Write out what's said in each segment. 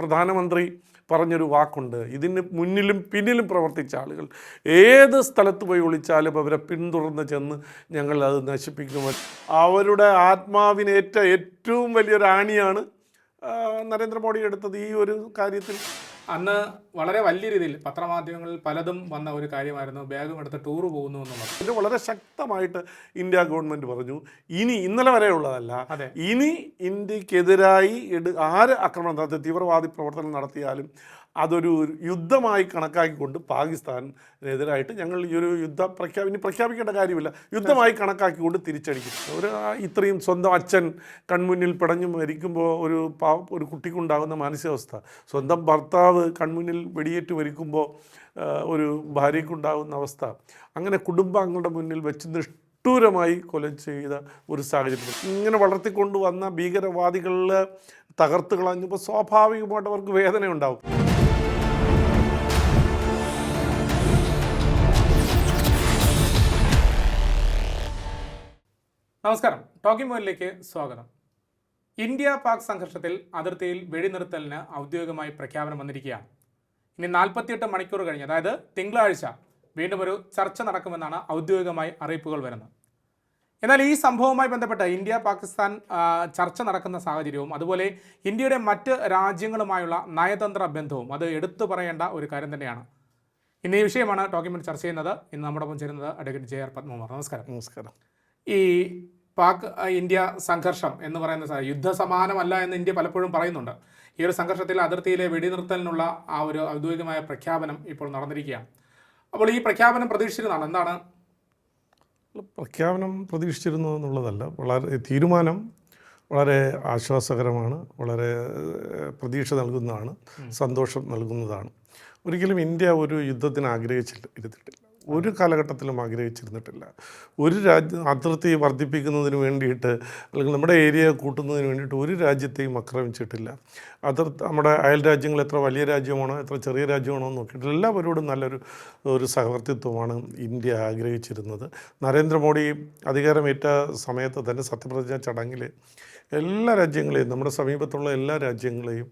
പ്രധാനമന്ത്രി പറഞ്ഞൊരു വാക്കുണ്ട്. ഇതിന് മുന്നിലും പിന്നിലും പ്രവർത്തിച്ച ആളുകൾ. ഏത് സ്ഥലത്ത് പോയി ഒളിച്ചാലും അവരെ പിന്തുടർന്ന് ചെന്ന് ഞങ്ങൾ അത് നശിപ്പിക്കുമെന്ന് അവരുടെ ആത്മാവിനേറ്റ ഏറ്റവും വലിയൊരു ആണിയാണ് നരേന്ദ്രമോദി എടുത്തത് ഈ ഒരു കാര്യത്തിൽ. അന്ന് വളരെ വലിയ രീതിയിൽ പത്രമാധ്യമങ്ങളിൽ പലതും വന്ന ഒരു കാര്യമായിരുന്നു. ബാഗും എടുത്ത് ടൂർ പോകുന്നു എന്നുള്ളത്. ഇത് വളരെ ശക്തമായിട്ട് ഇന്ത്യ ഗവൺമെന്റ് പറഞ്ഞു. ഇനി ഇന്നലെ വരെ ഉള്ളതല്ല ഇനി ഇന്ത്യക്കെതിരായി ആര് ആക്രമണം നടത്തി? തീവ്രവാദി പ്രവർത്തനം നടത്തിയാലും അതൊരു യുദ്ധമായി കണക്കാക്കിക്കൊണ്ട് പാകിസ്ഥാനെതിരായിട്ട് ഞങ്ങൾ ഈ ഒരു യുദ്ധ പ്രഖ്യാപി ഇനി പ്രഖ്യാപിക്കേണ്ട കാര്യമില്ല. യുദ്ധമായി കണക്കാക്കിക്കൊണ്ട് തിരിച്ചടിക്കും ഒരു ഇത്രയും സ്വന്തം അച്ഛൻ കൺമുന്നിൽ പിടഞ്ഞു മരിക്കുമ്പോൾ ഒരു പാ ഒരു കുട്ടിക്കുണ്ടാകുന്ന മാനസികാവസ്ഥ. സ്വന്തം ഭർത്താവ് കൺമുന്നിൽ വെടിയേറ്റ് മരിക്കുമ്പോൾ ഒരു ഭാര്യയ്ക്കുണ്ടാകുന്ന അവസ്ഥ. അങ്ങനെ കുടുംബാംഗങ്ങളുടെ മുന്നിൽ വെച്ച് നിഷ്ഠൂരമായി കൊല ചെയ്ത ഒരു സാഹചര്യം ഇങ്ങനെ വളർത്തിക്കൊണ്ടുവന്ന ഭീകരവാദികളിൽ തകർത്ത് കളഞ്ഞപ്പോൾ സ്വാഭാവികമായിട്ട് അവർക്ക് വേദന ഉണ്ടാവും നമസ്കാരം. ടോക്കിംഗ് പോയിന്റിലേക്ക് സ്വാഗതം. ഇന്ത്യ പാക് സംഘർഷത്തിൽ അതിർത്തിയിൽ വെടിനിർത്തലിന് ഔദ്യോഗികമായി പ്രഖ്യാപനം വന്നിരിക്കുകയാണ്. ഇനി നാൽപ്പത്തിയെട്ട് മണിക്കൂർ കഴിഞ്ഞ് അതായത് തിങ്കളാഴ്ച വീണ്ടും ഒരു ചർച്ച നടക്കുമെന്നാണ് ഔദ്യോഗികമായി അറിയിപ്പുകൾ വരുന്നത്. എന്നാൽ ഈ സംഭവവുമായി ബന്ധപ്പെട്ട് ഇന്ത്യ പാകിസ്ഥാൻ ചർച്ച നടക്കുന്ന സാഹചര്യവും അതുപോലെ ഇന്ത്യയുടെ മറ്റ് രാജ്യങ്ങളുമായുള്ള നയതന്ത്ര ബന്ധവും അത് എടുത്തു പറയേണ്ട ഒരു കാര്യം തന്നെയാണ്. ഇന്ന് ഈ വിഷയമാണ് ടോക്കിംഗ് ചർച്ച ചെയ്യുന്നത്. ഇന്ന് നമ്മുടെ ഒപ്പം ചേരുന്നത് അഡ്വക്കേറ്റ് ജെ ആർ പത്മകുമാർ. നമസ്കാരം. നമസ്കാരം. ഈ പാക് ഇന്ത്യ സംഘർഷം എന്ന് പറയുന്ന യുദ്ധ സമാനമല്ല എന്ന് ഇന്ത്യ പലപ്പോഴും പറയുന്നുണ്ട്. ഈ ഒരു സംഘർഷത്തിൽ അതിർത്തിയിലെ വെടിനിർത്തലിനുള്ള ആ ഒരു ഔദ്യോഗികമായ പ്രഖ്യാപനം ഇപ്പോൾ നടന്നിരിക്കുകയാണ്. അപ്പോൾ ഈ പ്രഖ്യാപനം പ്രതീക്ഷിച്ചിരുന്നതാണ്. എന്താണ്? പ്രഖ്യാപനം പ്രതീക്ഷിച്ചിരുന്നു എന്നുള്ളതല്ല. വളരെ തീരുമാനം വളരെ ആശ്വാസകരമാണ്. വളരെ പ്രതീക്ഷ നൽകുന്നതാണ്. സന്തോഷം നൽകുന്നതാണ്. ഒരിക്കലും ഇന്ത്യ ഒരു യുദ്ധത്തിന് ആഗ്രഹിച്ചില്ല ഇരുന്നിട്ടില്ല ഒരു കാലഘട്ടത്തിലും ആഗ്രഹിച്ചിരുന്നിട്ടില്ല. ഒരു രാജ്യ അതിർത്തി വർദ്ധിപ്പിക്കുന്നതിന് വേണ്ടിയിട്ട് അല്ലെങ്കിൽ നമ്മുടെ ഏരിയ കൂട്ടുന്നതിന് വേണ്ടിയിട്ട് ഒരു രാജ്യത്തെയും ആക്രമിച്ചിട്ടില്ല. അതിർ നമ്മുടെ അയൽ രാജ്യങ്ങൾ എത്ര വലിയ രാജ്യമാണോ എത്ര ചെറിയ രാജ്യമാണോ എന്ന് എല്ലാവരോടും നല്ലൊരു ഒരു സഹവർത്തിത്വമാണ് ഇന്ത്യ ആഗ്രഹിച്ചിരുന്നത്. നരേന്ദ്രമോദി അധികാരമേറ്റ സമയത്ത് തന്നെ സത്യപ്രതിജ്ഞ ചടങ്ങിൽ എല്ലാ രാജ്യങ്ങളെയും നമ്മുടെ സമീപത്തുള്ള എല്ലാ രാജ്യങ്ങളെയും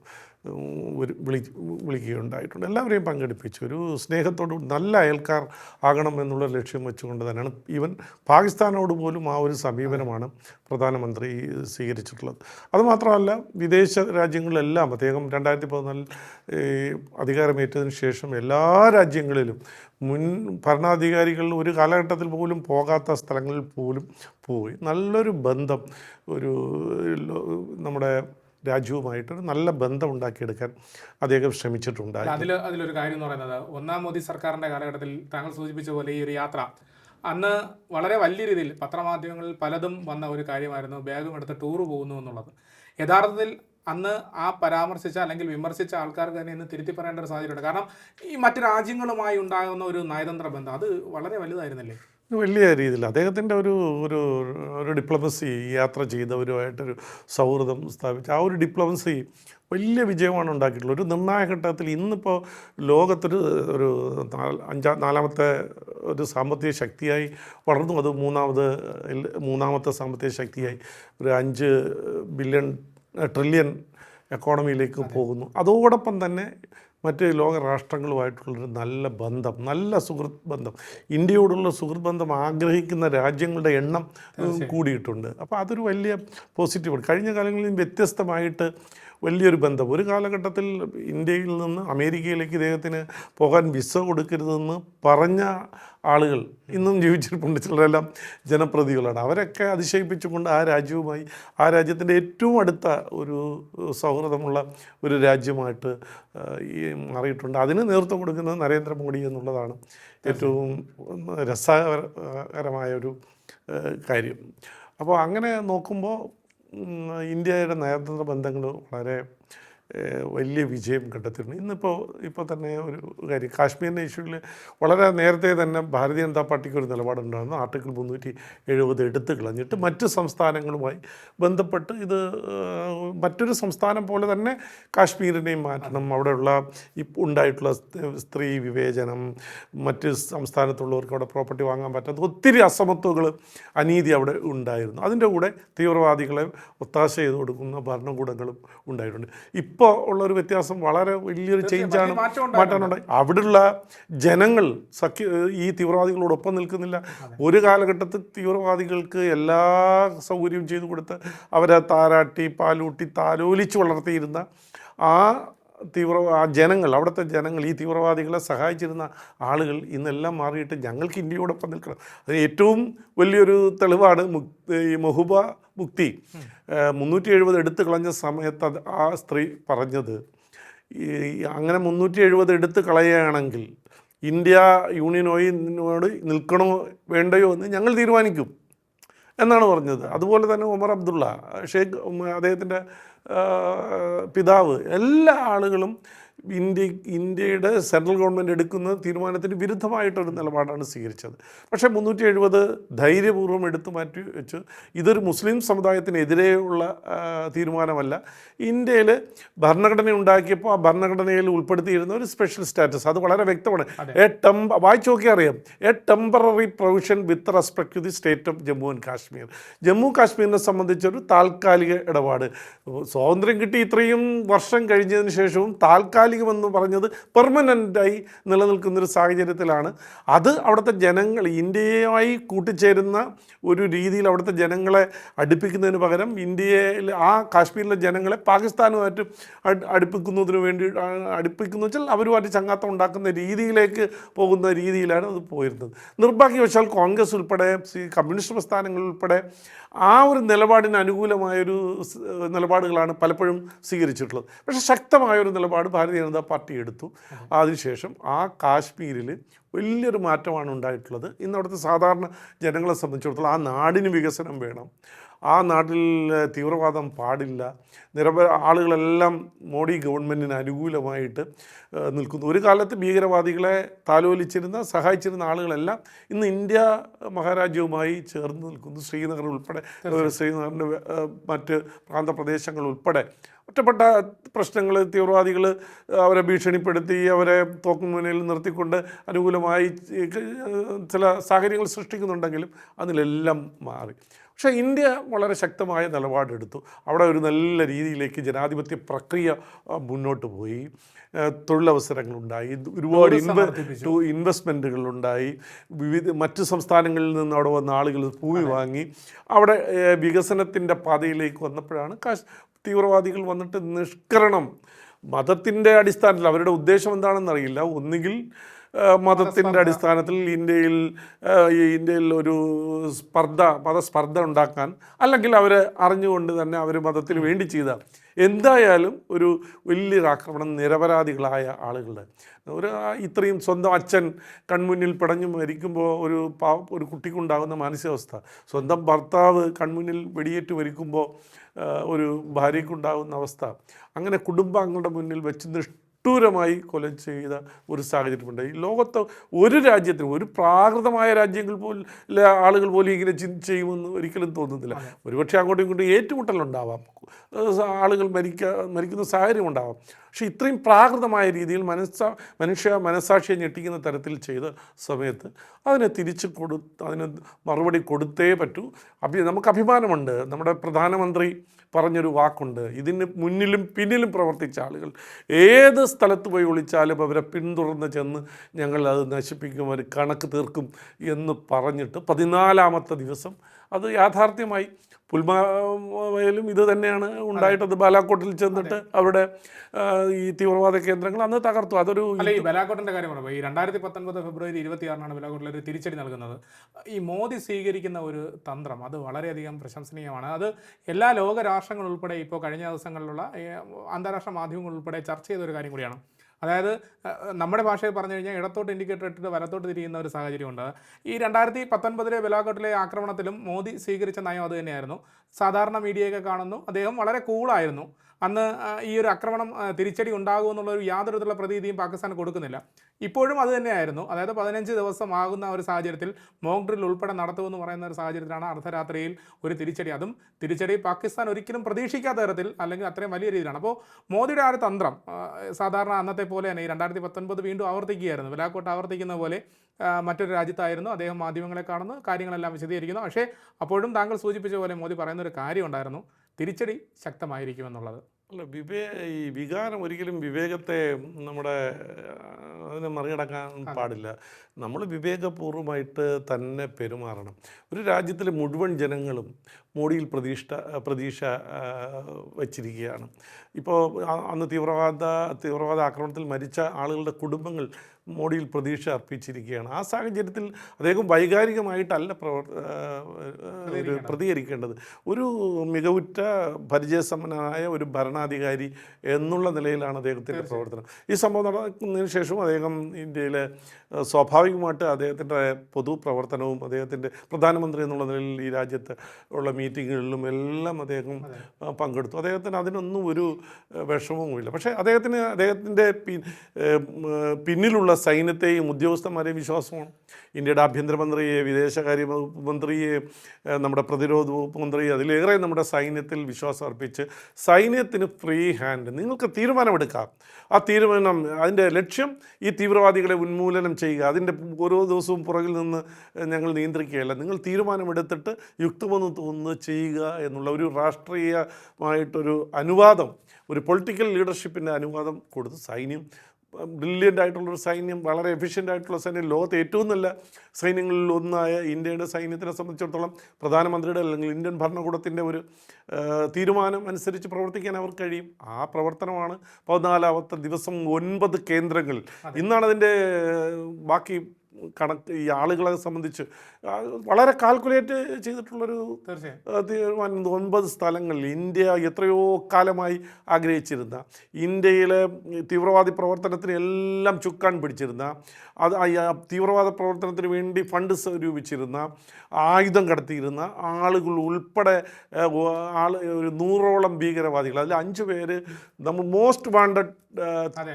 ഒരു വിളി വിളിക്കുകയുണ്ടായിട്ടുണ്ട്. എല്ലാവരെയും പങ്കെടുപ്പിച്ചു. ഒരു സ്നേഹത്തോട് നല്ല അയൽക്കാർ ആകണം എന്നുള്ള ലക്ഷ്യം വെച്ചുകൊണ്ട് തന്നെയാണ് ഈവൻ പാകിസ്ഥാനോട് പോലും ആ ഒരു സമീപനമാണ് പ്രധാനമന്ത്രി സ്വീകരിച്ചിട്ടുള്ളത്. അതുമാത്രമല്ല വിദേശ രാജ്യങ്ങളിലെല്ലാം അദ്ദേഹം രണ്ടായിരത്തി പതിനാലിൽ അധികാരമേറ്റതിന് ശേഷം എല്ലാ രാജ്യങ്ങളിലും മുൻ ഭരണാധികാരികൾ ഒരു കാലഘട്ടത്തിൽ പോലും പോകാത്ത സ്ഥലങ്ങളിൽ പോലും പോയി. നല്ലൊരു ബന്ധം ഒരു നമ്മുടെ രാജ്യവുമായിട്ടൊരു നല്ല ബന്ധം ഉണ്ടാക്കിയെടുക്കാൻ അദ്ദേഹം ശ്രമിച്ചിട്ടുണ്ട്. അതിൽ അതിലൊരു കാര്യം എന്ന് പറയുന്നത് ഒന്നാം മോദി സർക്കാരിന്റെ കാലഘട്ടത്തിൽ താങ്കൾ സൂചിപ്പിച്ച പോലെ ഈ ഒരു യാത്ര അന്ന് വളരെ വലിയ രീതിയിൽ പത്രമാധ്യമങ്ങളിൽ പലതും വന്ന ഒരു കാര്യമായിരുന്നു ബാഗും എടുത്ത് ടൂർ പോകുന്നു എന്നുള്ളത്. യഥാർത്ഥത്തിൽ അന്ന് ആ പരാമർശിച്ച അല്ലെങ്കിൽ വിമർശിച്ച ആൾക്കാർക്ക് തന്നെ ഇന്ന് തിരുത്തി പറയേണ്ട ഒരു സാഹചര്യമുണ്ട്. കാരണം ഈ മറ്റു രാജ്യങ്ങളുമായി ഉണ്ടാകുന്ന ഒരു നയതന്ത്ര ബന്ധം അത് വളരെ വലുതായിരുന്നല്ലേ? വലിയ രീതിയിൽ അദ്ദേഹത്തിന്റെ ഒരു ഒരു ഒരു ഡിപ്ലോമസി യാത്ര ചെയ്തവരുമായിട്ടൊരു സൗഹൃദം സ്ഥാപിച്ച് ആ ഒരു ഡിപ്ലോമസി വലിയ വിജയമാണ് ഉണ്ടാക്കിയിട്ടുള്ളത്. ഒരു നിർണായക ഘട്ടത്തിൽ ഇന്നിപ്പോൾ ലോകത്തൊരു ഒരു അഞ്ചാ നാലാമത്തെ ഒരു സാമ്പത്തിക ശക്തിയായി വളർന്നു. അത് മൂന്നാമത് മൂന്നാമത്തെ സാമ്പത്തിക ശക്തിയായി ഒരു അഞ്ച് ബില്യൺ ട്രില്യൺ എക്കോണമിയിലേക്ക് പോകുന്നു. അതോടൊപ്പം തന്നെ മറ്റ് ലോക രാഷ്ട്രങ്ങളുമായിട്ടുള്ളൊരു നല്ല ബന്ധം നല്ല സുഹൃത്ത് ബന്ധം. ഇന്ത്യയോടുള്ള സുഹൃത്ത് ബന്ധം ആഗ്രഹിക്കുന്ന രാജ്യങ്ങളുടെ എണ്ണം കൂടിയിട്ടുണ്ട്. അപ്പോൾ അതൊരു വലിയ പോസിറ്റീവാണ് കഴിഞ്ഞ കാലങ്ങളിൽ വ്യത്യസ്തമായിട്ട് വലിയൊരു ബന്ധം. ഒരു കാലഘട്ടത്തിൽ ഇന്ത്യയിൽ നിന്ന് അമേരിക്കയിലേക്ക് ഇദ്ദേഹത്തിന് പോകാൻ വിസ കൊടുക്കരുതെന്ന് പറഞ്ഞ ആളുകൾ ഇന്നും ജീവിച്ചിരിപ്പുണ്ട്. ചിലരെല്ലാം ജനപ്രതികളാണ് അവരൊക്കെ അതിശയിപ്പിച്ചുകൊണ്ട് ആ രാജ്യവുമായി ആ രാജ്യത്തിന്റെ ഏറ്റവും അടുത്ത ഒരു സൗഹൃദമുള്ള ഒരു രാജ്യമായിട്ട് ഈ മാറിയിട്ടുണ്ട്. അതിന് നേതൃത്വം കൊടുക്കുന്നത് നരേന്ദ്രമോദി എന്നുള്ളതാണ് ഏറ്റവും രസകരമായ ഒരു കാര്യം. അപ്പോൾ അങ്ങനെ നോക്കുമ്പോൾ ഇന്ത്യയുടെ നയതന്ത്ര ബന്ധങ്ങൾ വളരെ വലിയ വിജയം കണ്ടെത്തിയിരുന്നു. ഇന്നിപ്പോൾ ഇപ്പോൾ തന്നെ ഒരു കാര്യം. കാശ്മീരിന്റെ ഇഷ്യൂവിൽ വളരെ നേരത്തെ തന്നെ ഭാരതീയ ജനതാ പാർട്ടിക്ക് ഒരു നിലപാടുണ്ടായിരുന്നു. ആർട്ടിക്കിൾ മുന്നൂറ്റി എഴുപത് എടുത്തു കളഞ്ഞിട്ട് മറ്റ് സംസ്ഥാനങ്ങളുമായി ബന്ധപ്പെട്ട് ഇത് മറ്റൊരു സംസ്ഥാനം പോലെ തന്നെ കാശ്മീരിനെയും മാറ്റണം. അവിടെയുള്ള ഉണ്ടായിട്ടുള്ള സ്ത്രീ വിവേചനം മറ്റ് സംസ്ഥാനത്തുള്ളവർക്ക് അവിടെ പ്രോപ്പർട്ടി വാങ്ങാൻ പറ്റാത്ത ഒത്തിരി അസമത്വങ്ങൾ അനീതി അവിടെ ഉണ്ടായിരുന്നു. അതിന്റെ കൂടെ തീവ്രവാദികളെ ഒത്താശ ചെയ്ത് കൊടുക്കുന്ന ഭരണകൂടങ്ങളും ഉണ്ടായിട്ടുണ്ട്. ഇപ്പോൾ ഉള്ളൊരു വ്യത്യാസം വളരെ വലിയൊരു ചേഞ്ചാണ് മാറ്റാനുണ്ട് മാറ്റാനുണ്ടായി അവിടെയുള്ള ജനങ്ങൾ സഖ്യ ഈ തീവ്രവാദികളോടൊപ്പം നിൽക്കുന്നില്ല. ഒരു കാലഘട്ടത്തിൽ തീവ്രവാദികൾക്ക് എല്ലാ സൗകര്യവും ചെയ്തു കൊടുത്ത് അവരെ താരാട്ടി പാലൂട്ടി താലോലിച്ച് വളർത്തിയിരുന്ന ആ തീവ്ര ആ ജനങ്ങൾ അവിടുത്തെ ജനങ്ങൾ ഈ തീവ്രവാദികളെ സഹായിച്ചിരുന്ന ആളുകൾ ഇന്നെല്ലാം മാറിയിട്ട് ഞങ്ങൾക്ക് ഇന്ത്യയോടൊപ്പം നിൽക്കണം. അതിന് ഏറ്റവും വലിയൊരു തെളിവാണ് മുക്തി ഈ മഹുബ മുക്തി. മുന്നൂറ്റി എഴുപത് എടുത്തു കളഞ്ഞ സമയത്ത് അത് ആ സ്ത്രീ പറഞ്ഞത് ഈ അങ്ങനെ മുന്നൂറ്റി എഴുപത് എടുത്ത് കളയുകയാണെങ്കിൽ ഇന്ത്യ യൂണിയനോട് നിൽക്കണോ വേണ്ടയോ എന്ന് ഞങ്ങൾ തീരുമാനിക്കും. എന്നാണ് പറഞ്ഞത്. അതുപോലെ തന്നെ ഉമർ അബ്ദുള്ള ഉം, അദ്ദേഹത്തിന്റെ പിതാവ് എല്ലാ ആളുകളും ഇന്ത്യ ഇന്ത്യയുടെ സെൻട്രൽ ഗവൺമെന്റ് എടുക്കുന്ന തീരുമാനത്തിന് വിരുദ്ധമായിട്ടൊരു നിലപാടാണ് സ്വീകരിച്ചത്. പക്ഷേ മുന്നൂറ്റി എഴുപത് ധൈര്യപൂർവം എടുത്തു മാറ്റി വെച്ച് ഇതൊരു മുസ്ലിം സമുദായത്തിനെതിരെയുള്ള തീരുമാനമല്ല. ഇന്ത്യയിൽ ഭരണഘടന ഉണ്ടാക്കിയപ്പോൾ ആ ഭരണഘടനയിൽ ഉൾപ്പെടുത്തിയിരുന്ന ഒരു സ്പെഷ്യൽ സ്റ്റാറ്റസ് അത് വളരെ വ്യക്തമാണ്. എ ടെമ്പ വായിച്ചു നോക്കിയാൽ അറിയാം. A temporary provision with respect to the state of Jammu and Kashmir Jammu കാശ്മീരിനെ സംബന്ധിച്ചൊരു താൽക്കാലിക ഇടപാട്. സ്വാതന്ത്ര്യം കിട്ടി ഇത്രയും വർഷം കഴിഞ്ഞതിന് ശേഷവും താൽക്കാലികമെന്ന് പറഞ്ഞത് പെർമനന്റായി നിലനിൽക്കുന്നൊരു സാഹചര്യത്തിലാണ്. അത് അവിടുത്തെ ജനങ്ങൾ ഇന്ത്യയുമായി കൂട്ടിച്ചേരുന്ന ഒരു രീതിയിൽ അവിടുത്തെ ജനങ്ങളെ അടുപ്പിക്കുന്നതിന് പകരം ഇന്ത്യയിൽ ആ കാശ്മീരിലെ ജനങ്ങളെ പാകിസ്ഥാനുമായിട്ട് അട് അടുപ്പിക്കുന്നതിന് വേണ്ടി അടുപ്പിക്കുന്നു വെച്ചാൽ അവരുമായിട്ട് ചങ്ങാത്തം ഉണ്ടാക്കുന്ന രീതിയിലേക്ക് പോകുന്ന രീതിയിലാണ് അത് പോയിരുന്നത്. നിർഭാഗ്യവശാൽ കോൺഗ്രസ് ഉൾപ്പെടെ കമ്മ്യൂണിസ്റ്റ് പ്രസ്ഥാനങ്ങൾ ഉൾപ്പെടെ ആ ഒരു നിലപാടിന് അനുകൂലമായൊരു നിലപാടുകളാണ് പലപ്പോഴും സ്വീകരിച്ചിട്ടുള്ളത്. പക്ഷേ ശക്തമായൊരു നിലപാട് ഭാരതീയ ജനതാ പാർട്ടി എടുത്തു. അതിനുശേഷം ആ കാശ്മീരിൽ വലിയൊരു മാറ്റമാണ് ഉണ്ടായിട്ടുള്ളത്. ഇന്ന് അവിടുത്തെ സാധാരണ ജനങ്ങളെ സംബന്ധിച്ചിടത്തോളം ആ നാടിന് വികസനം വേണം. ആ നാട്ടിൽ തീവ്രവാദം പാടില്ല. നിരവധി ആളുകളെല്ലാം മോഡി ഗവൺമെന്റിന് അനുകൂലമായിട്ട് നിൽക്കുന്നു. ഒരു കാലത്ത് ഭീകരവാദികളെ താലോലിച്ചിരുന്ന സഹായിച്ചിരുന്ന ആളുകളെല്ലാം ഇന്ന് ഇന്ത്യ മഹാരാജ്യവുമായി ചേർന്ന് നിൽക്കുന്നു. ശ്രീനഗർ ഉൾപ്പെടെ ശ്രീനഗറിന്റെ മറ്റ് പ്രാന്തപ്രദേശങ്ങൾ ഉൾപ്പെടെ. ഒറ്റപ്പെട്ട പ്രശ്നങ്ങൾ തീവ്രവാദികൾ അവരെ ഭീഷണിപ്പെടുത്തി അവരെ തോക്കും മുന്നിൽ നിർത്തിക്കൊണ്ട് അനുകൂലമായി ചില സാഹചര്യങ്ങൾ സൃഷ്ടിക്കുന്നുണ്ടെങ്കിലും അതിലെല്ലാം മാറി. പക്ഷേ ഇന്ത്യ വളരെ ശക്തമായ നിലപാടെടുത്തു. അവിടെ ഒരു നല്ല രീതിയിലേക്ക് ജനാധിപത്യ പ്രക്രിയ മുന്നോട്ട് പോയി. തൊഴിലവസരങ്ങളുണ്ടായി. ഒരുപാട് ഇൻവെ ഇൻവെസ്റ്റ്മെന്റുകളുണ്ടായി വിവിധ മറ്റ് സംസ്ഥാനങ്ങളിൽ നിന്ന് അവിടെ വന്ന ആളുകൾ ഭൂമി വാങ്ങി. അവിടെ വികസനത്തിന്റെ പാതയിലേക്ക് വന്നപ്പോഴാണ് കാശ് തീവ്രവാദികൾ വന്നിട്ട് നിഷ്കരണം. മതത്തിന്റെ അടിസ്ഥാനത്തിൽ അവരുടെ ഉദ്ദേശം എന്താണെന്ന് അറിയില്ല. ഒന്നുകിൽ മതത്തിന്റെ അടിസ്ഥാനത്തിൽ ഇന്ത്യയിൽ ഈ ഇന്ത്യയിൽ ഒരു സ്പർദ്ധ മതസ്പർദ്ധ ഉണ്ടാക്കാൻ അല്ലെങ്കിൽ അവർ അറിഞ്ഞുകൊണ്ട് തന്നെ അവർ മതത്തിന് വേണ്ടി ചെയ്ത എന്തായാലും ഒരു വലിയൊരു ആക്രമണം നിരപരാധികളായ ആളുകളുടെ. ഒരു ഇത്രയും സ്വന്തം അച്ഛൻ കൺമുന്നിൽ പിടഞ്ഞു മരിക്കുമ്പോൾ ഒരു പാ ഒരു കുട്ടിക്കുണ്ടാകുന്ന മാനസികാവസ്ഥ. സ്വന്തം ഭർത്താവ് കൺമുന്നിൽ വെടിയേറ്റ് മരിക്കുമ്പോൾ ഒരു ഭാര്യയ്ക്കുണ്ടാകുന്ന അവസ്ഥ. അങ്ങനെ കുടുംബാംഗങ്ങളുടെ മുന്നിൽ വെച്ച് നിഷ്ഠൂരമായി കൊല ചെയ്ത ഒരു സാഹചര്യമുണ്ട്. ഈ ലോകത്ത് ഒരു രാജ്യത്തിനും ഒരു പ്രാകൃതമായ രാജ്യങ്ങൾ പോലും ആളുകൾ പോലും ഇങ്ങനെ ചിന്ത ചെയ്യുമെന്ന് ഒരിക്കലും തോന്നുന്നില്ല. ഒരുപക്ഷെ അങ്ങോട്ടും ഇങ്ങോട്ടും ഏറ്റുമുട്ടലുണ്ടാവാം. ആളുകൾ മരിക്ക മരിക്കുന്ന സാഹചര്യം ഉണ്ടാവാം പക്ഷെ ഇത്രയും പ്രാകൃതമായ രീതിയിൽ മനസ്സാ മനുഷ്യ മനസ്സാക്ഷിയെ ഞെട്ടിക്കുന്ന തരത്തിൽ ചെയ്ത സമയത്ത് അതിനെ തിരിച്ച് കൊടു അതിന് മറുപടി കൊടുത്തേ പറ്റൂ. അഭി നമുക്ക് അഭിമാനമുണ്ട്. നമ്മുടെ പ്രധാനമന്ത്രി പറഞ്ഞൊരു വാക്കുണ്ട്. ഇതിന് മുന്നിലും പിന്നിലും പ്രവർത്തിച്ച ആളുകൾ. ഏത് സ്ഥലത്ത് പോയി ഒളിച്ചാലും അവരെ പിന്തുടർന്ന് ചെന്ന് ഞങ്ങൾ അത് നശിപ്പിക്കും അവർ കണക്ക് തീർക്കും എന്ന് പറഞ്ഞിട്ട് പതിനാലാമത്തെ ദിവസം അത് യാഥാർത്ഥ്യമായി പുൽമാവയിലും ഇത് തന്നെയാണ് ഉണ്ടായിട്ടത്. ബാലാക്കോട്ടിൽ ചെന്നിട്ട് അവിടെ ഈ തീവ്രവാദ കേന്ദ്രങ്ങൾ അന്ന് തകർത്തു. അതൊരു അല്ല ഈ ബലാക്കോട്ടിന്റെ കാര്യം പറയുമ്പോൾ ഈ രണ്ടായിരത്തി പത്തൊൻപത് ഫെബ്രുവരി ഇരുപത്തിയാറിനാണ് ബലാക്കോട്ടിൽ ഒരു തിരിച്ചടി നൽകുന്നത്. ഈ മോദി സ്വീകരിക്കുന്ന ഒരു തന്ത്രം അത് വളരെയധികം പ്രശംസനീയമാണ്. അത് എല്ലാ ലോക രാഷ്ട്രങ്ങൾ ഉൾപ്പെടെ ഇപ്പോൾ കഴിഞ്ഞ ദിവസങ്ങളിലുള്ള അന്താരാഷ്ട്ര മാധ്യമങ്ങൾ ഉൾപ്പെടെ ചർച്ച ചെയ്ത ഒരു കാര്യം കൂടിയാണ്. അതായത് നമ്മുടെ ഭാഷയിൽ പറഞ്ഞു കഴിഞ്ഞാൽ ഇടത്തോട്ട് ഇൻഡിക്കേറ്റർ ഇട്ടിട്ട് വലത്തോട്ട് തിരിയുന്ന ഒരു സാഹചര്യമുണ്ട്. ഈ രണ്ടായിരത്തി പത്തൊൻപതിലെ ബലാക്കോട്ടിലെ ആക്രമണത്തിലും മോദി സ്വീകരിച്ച നയം അത് തന്നെയായിരുന്നു. സാധാരണ മീഡിയയൊക്കെ കാണുന്നു. അദ്ദേഹം വളരെ കൂളായിരുന്നു അന്ന് ഈ ഒരു ആക്രമണം തിരിച്ചടി ഉണ്ടാകുമെന്നുള്ള ഒരു യാതൊരു വിധത്തിലുള്ള പ്രതീതിയും പാകിസ്ഥാൻ കൊടുക്കുന്നില്ല. ഇപ്പോഴും അത് തന്നെയായിരുന്നു. അതായത് പതിനഞ്ച് ദിവസം ആകുന്ന ഒരു സാഹചര്യത്തിൽ മോക്ക് ഡ്രിൽ ഉൾപ്പെടെ നടത്തുമെന്ന് പറയുന്ന ഒരു സാഹചര്യത്തിലാണ് അർദ്ധരാത്രിയിൽ ഒരു തിരിച്ചടി. അതും തിരിച്ചടി പാകിസ്ഥാൻ ഒരിക്കലും പ്രതീക്ഷിക്കാത്ത തരത്തിൽ അല്ലെങ്കിൽ അത്രയും വലിയ രീതിയിലാണ്. അപ്പോൾ മോദിയുടെ ആ ഒരു തന്ത്രം സാധാരണ അന്നത്തെ പോലെ തന്നെ ഈ രണ്ടായിരത്തി പത്തൊൻപത് വീണ്ടും ആവർത്തിക്കുകയായിരുന്നു. ബലാക്കോട്ട് ആവർത്തിക്കുന്ന പോലെ മറ്റൊരു രാജ്യത്തായിരുന്നു. അദ്ദേഹം മാധ്യമങ്ങളെ കാണുന്നു കാര്യങ്ങളെല്ലാം വിശദീകരിക്കുന്നു. പക്ഷേ അപ്പോഴും താങ്കൾ സൂചിപ്പിച്ച പോലെ മോദി പറയുന്ന ഒരു കാര്യം ഉണ്ടായിരുന്നു തിരിച്ചടി ശക്തമായിരിക്കുമെന്നുള്ളത്. അല്ല വിവേ ഈ വികാരം ഒരിക്കലും വിവേകത്തെ നമ്മുടെ അതിനെ മറികടക്കാൻ പാടില്ല. നമ്മൾ വിവേകപൂർവമായിട്ട് തന്നെ പെരുമാറണം. ഒരു രാജ്യത്തിലെ മുഴുവൻ ജനങ്ങളും മോഡിയിൽ പ്രതീക്ഷ പ്രതീക്ഷ വച്ചിരിക്കുകയാണ്. ഇപ്പോൾ അന്ന് തീവ്രവാദ തീവ്രവാദ ആക്രമണത്തിൽ മരിച്ച ആളുകളുടെ കുടുംബങ്ങൾ മോഡിയിൽ പ്രതീക്ഷ അർപ്പിച്ചിരിക്കുകയാണ്. ആ സാഹചര്യത്തിൽ അദ്ദേഹം വൈകാരികമായിട്ടല്ല പ്രവർ പ്രതികരിക്കേണ്ടത്. ഒരു മികവുറ്റ പരിചയസമ്പന്നനായ ഒരു ഭരണാധികാരി എന്നുള്ള നിലയിലാണ് അദ്ദേഹത്തിന്റെ പ്രവർത്തനം. ഈ സംഭവം നടക്കുന്നതിന് ശേഷം അദ്ദേഹം ഇന്ത്യയിലെ സ്വാഭാവികമായിട്ട് അദ്ദേഹത്തിന്റെ പൊതുപ്രവർത്തനവും അദ്ദേഹത്തിന്റെ പ്രധാനമന്ത്രി എന്നുള്ള നിലയിൽ ഈ രാജ്യത്ത് ഉള്ള മീറ്റിങ്ങുകളിലും എല്ലാം അദ്ദേഹം പങ്കെടുത്തു. അദ്ദേഹത്തിന് അതിനൊന്നും ഒരു വിഷമവുമില്ല. പക്ഷേ അദ്ദേഹത്തിന് അദ്ദേഹത്തിന്റെ പിന്നിലുള്ള സൈന്യത്തെയും ഉദ്യോഗസ്ഥന്മാരെയും വിശ്വാസമാണ്. ഇന്ത്യയുടെ ആഭ്യന്തരമന്ത്രിയെ വിദേശകാര്യ വകുപ്പ് മന്ത്രിയെ നമ്മുടെ പ്രതിരോധ വകുപ്പ് മന്ത്രിയെ അതിലേറെ നമ്മുടെ സൈന്യത്തിൽ വിശ്വാസം അർപ്പിച്ച് സൈന്യത്തിന് ഫ്രീ ഹാൻഡ് നിങ്ങൾക്ക് തീരുമാനമെടുക്കാം. ആ തീരുമാനം അതിന്റെ ലക്ഷ്യം ഈ തീവ്രവാദികളെ ഉന്മൂലനം ചെയ്യുക. അതിന്റെ ഓരോ ദിവസവും പുറകിൽ നിന്ന് ഞങ്ങൾ നിയന്ത്രിക്കുകയല്ല. നിങ്ങൾ തീരുമാനമെടുത്തിട്ട് യുക്തമെന്ന് തോന്നുന്നത് ചെയ്യുക എന്നുള്ള ഒരു രാഷ്ട്രീയമായിട്ടൊരു അനുവാദം ഒരു പൊളിറ്റിക്കൽ ലീഡർഷിപ്പിന്റെ അനുവാദം കൊടുത്ത് സൈന്യം ബ്രില്യന്റ് ആയിട്ടുള്ളൊരു സൈന്യം വളരെ എഫിഷ്യന്റ് ആയിട്ടുള്ള സൈന്യം ലോകത്തെ ഏറ്റവും നല്ല സൈന്യങ്ങളിൽ ഒന്നായ ഇന്ത്യയുടെ സൈന്യത്തിനെ സംബന്ധിച്ചിടത്തോളം പ്രധാനമന്ത്രിയുടെ അല്ലെങ്കിൽ ഇന്ത്യൻ ഭരണകൂടത്തിന്റെ ഒരു തീരുമാനം അനുസരിച്ച് പ്രവർത്തിക്കാൻ അവർക്ക് കഴിയും. ആ പ്രവർത്തനമാണ് പതിനാലാമത്തെ ദിവസം ഒൻപത് കേന്ദ്രങ്ങളിൽ. ഇന്നാണ് അതിന്റെ ബാക്കി കണക്ക് ഈ ആളുകളെ സംബന്ധിച്ച് വളരെ കാൽക്കുലേറ്റ് ചെയ്തിട്ടുള്ളൊരു തീരുമാനം. ഒൻപത് സ്ഥലങ്ങളിൽ ഇന്ത്യ എത്രയോ കാലമായി ആഗ്രഹിച്ചിരുന്ന ഇന്ത്യയിലെ തീവ്രവാദി പ്രവർത്തനത്തിന് എല്ലാം ചുക്കാൻ പിടിച്ചിരുന്ന അത് തീവ്രവാദ പ്രവർത്തനത്തിന് വേണ്ടി ഫണ്ട് സ്വരൂപിച്ചിരുന്ന ആയുധം കടത്തിയിരുന്ന ആളുകൾ ഉൾപ്പെടെ ആൾ ഒരു നൂറോളം ഭീകരവാദികൾ അതിൽ അഞ്ച് പേര് നമ്മൾ മോസ്റ്റ് വാണ്ടഡ്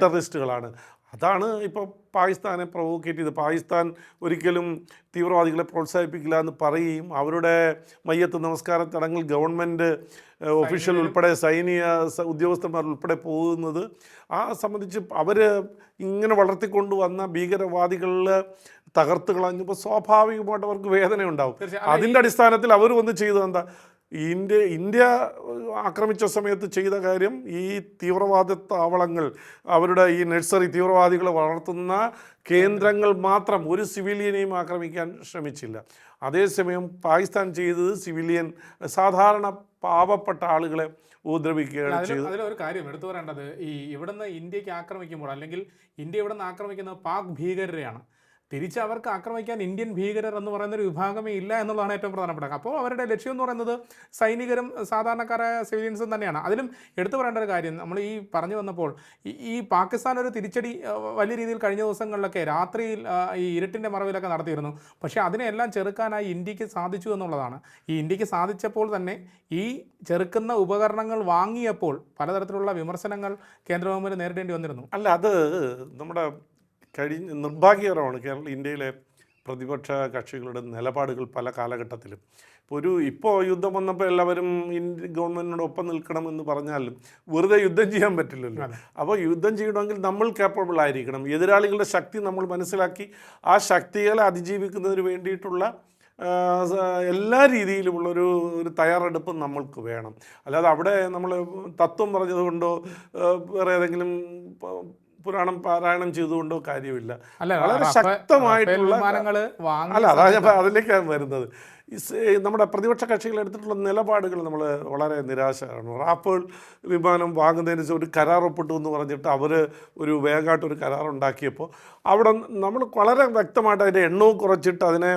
ടെററിസ്റ്റുകളാണ് അതാണ് ഇപ്പോൾ പാകിസ്ഥാനെ പ്രൊവോക്കേറ്റ് ചെയ്ത് പാകിസ്ഥാൻ ഒരിക്കലും തീവ്രവാദികളെ പ്രോത്സാഹിപ്പിക്കില്ല എന്ന് പറയുകയും അവരുടെ മയ്യത്ത് നമസ്കാര ചടങ്ങിൽ ഗവൺമെന്റ് ഒഫീഷ്യൽ ഉൾപ്പെടെ സൈനിക ഉദ്യോഗസ്ഥന്മാർ ഉൾപ്പെടെ പോകുന്നത് ആ സംബന്ധിച്ച് അവർ ഇങ്ങനെ വളർത്തിക്കൊണ്ടുവന്ന ഭീകരവാദികളിൽ തകർത്ത് കളഞ്ഞപ്പോൾ സ്വാഭാവികമായിട്ട് അവർക്ക് വേദന ഉണ്ടാവും അതിന്റെ അടിസ്ഥാനത്തിൽ അവർ വന്ന് ചെയ്തത് എന്താ? ഇന്ത്യ ഇന്ത്യ ആക്രമിച്ച സമയത്ത് ചെയ്ത കാര്യം ഈ തീവ്രവാദ താവളങ്ങൾ അവരുടെ ഈ നഴ്സറി തീവ്രവാദികളെ വളർത്തുന്ന കേന്ദ്രങ്ങൾ മാത്രം ഒരു സിവിലിയനെയും ആക്രമിക്കാൻ ശ്രമിച്ചില്ല. അതേസമയം പാകിസ്ഥാൻ ചെയ്തത് സിവിലിയൻ സാധാരണ പാവപ്പെട്ട ആളുകളെ ഉപദ്രവിക്കുകയാണ് ചെയ്തത്. അതിലൊരു കാര്യം എടുത്തു പറയേണ്ടത് ഈ ഇവിടുന്ന് ഇന്ത്യയ്ക്ക് ആക്രമിക്കുമ്പോൾ അല്ലെങ്കിൽ ഇന്ത്യ ഇവിടുന്ന് ആക്രമിക്കുന്നത് പാക് ഭീകരരെയാണ്. തിരിച്ച് അവർക്ക് ആക്രമിക്കാൻ ഇന്ത്യൻ ഭീകരർ എന്ന് പറയുന്ന ഒരു വിഭാഗമേ ഇല്ല എന്നുള്ളതാണ് ഏറ്റവും പ്രധാനപ്പെട്ട അപ്പോൾ അവരുടെ ലക്ഷ്യം എന്ന് പറയുന്നത് സൈനികരും സാധാരണക്കാരായ സിവിലിയൻസും തന്നെയാണ്. അതിലും എടുത്തു പറയേണ്ട ഒരു കാര്യം നമ്മൾ ഈ പറഞ്ഞു വന്നപ്പോൾ ഈ- പാകിസ്ഥാൻ ഒരു തിരിച്ചടി വലിയ രീതിയിൽ കഴിഞ്ഞ ദിവസങ്ങളിലൊക്കെ രാത്രിയിൽ ഈ ഇരുട്ടിന്റെ മറവിലൊക്കെ നടത്തിയിരുന്നു. പക്ഷേ അതിനെല്ലാം ചെറുക്കാനായി ഇന്ത്യയ്ക്ക് സാധിച്ചു എന്നുള്ളതാണ്. ഈ ഇന്ത്യയ്ക്ക് സാധിച്ചപ്പോൾ തന്നെ ഈ ചെറുക്കുന്ന ഉപകരണങ്ങൾ വാങ്ങിയപ്പോൾ പലതരത്തിലുള്ള വിമർശനങ്ങൾ കേന്ദ്ര ഗവൺമെന്റ് നേരിടേണ്ടി വന്നിരുന്നു. അല്ല അത് നമ്മുടെ കഴിഞ്ഞ നിർഭാഗ്യകരമാണ് കേരള ഇന്ത്യയിലെ പ്രതിപക്ഷ കക്ഷികളുടെ നിലപാടുകൾ പല കാലഘട്ടത്തിലും. ഇപ്പോൾ ഒരു ഇപ്പോൾ യുദ്ധം വന്നപ്പോൾ എല്ലാവരും ഇന്ത്യ ഗവൺമെന്റിനോടൊപ്പം നിൽക്കണമെന്ന് പറഞ്ഞാലും വെറുതെ യുദ്ധം ചെയ്യാൻ പറ്റില്ലല്ലോ. അപ്പോൾ യുദ്ധം ചെയ്യണമെങ്കിൽ നമ്മൾ കേപ്പബിൾ ആയിരിക്കണം. എതിരാളികളുടെ ശക്തി നമ്മൾ മനസ്സിലാക്കി ആ ശക്തികളെ അതിജീവിക്കുന്നതിന് വേണ്ടിയിട്ടുള്ള എല്ലാ രീതിയിലുമുള്ളൊരു ഒരു തയ്യാറെടുപ്പ് നമ്മൾക്ക് വേണം. അല്ലാതെ അവിടെ നമ്മൾ തത്വം പറഞ്ഞതുകൊണ്ടോ വേറെ ഏതെങ്കിലും പുരാണം പാരായണം ചെയ്തുകൊണ്ടോ കാര്യമില്ല. വളരെ ശക്തമായിട്ടുള്ള അല്ല അതാ ഞാൻ അതിലേക്കാണ് വരുന്നത്. നമ്മുടെ പ്രതിപക്ഷ കക്ഷികൾ എടുത്തിട്ടുള്ള നിലപാടുകൾ നമ്മൾ വളരെ നിരാശയാണ് റാഫേൾ വിമാനം വാങ്ങുന്നതിന് ഒരു കരാർ ഒപ്പിട്ടു എന്ന് പറഞ്ഞിട്ട് അവർ ഒരു വേഗമായിട്ട് ഒരു കരാർ ഉണ്ടാക്കിയപ്പോൾ അവിടെ നമ്മൾ വളരെ വ്യക്തമായിട്ട് അതിന്റെ എണ്ണവും കുറച്ചിട്ട് അതിനെ